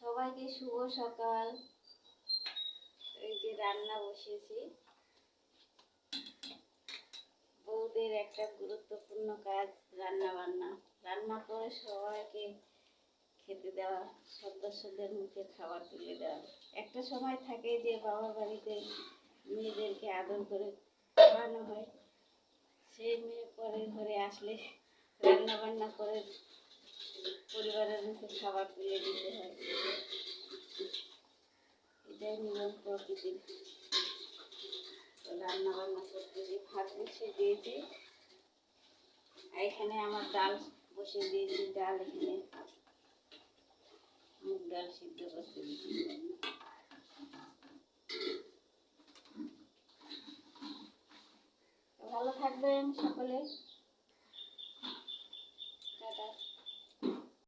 সবাইকে শুভ সকাল। এই যে রান্না বসিয়েছি বউদের একটা গুরুত্বপূর্ণ কাজ রান্না বান্না রান্না করে সবাইকে খেতে দেওয়া, সদস্যদের মুখে খাবার তুলে দেওয়া। একটা সময় থাকে যে বাবার বাড়িতে মেয়েদেরকে আদর করে খাওয়ানো হয়। সেই মেয়ে পরে ঘরে আসলে রান্না বান্না করে পরিবারের মুখে খাবার তুলে দিতে হয়। এটাই নিয়ম প্রকৃতির। রান্না বান্না করতে যে ভাত বসিয়ে দিয়েছি আর এখানে আমার ডাল বসিয়ে দিয়েছি, ডাল এখানে মুগ ডাল সিদ্ধ করতে দিয়েছি। ভালো থাকবেন সকলে। টাটা।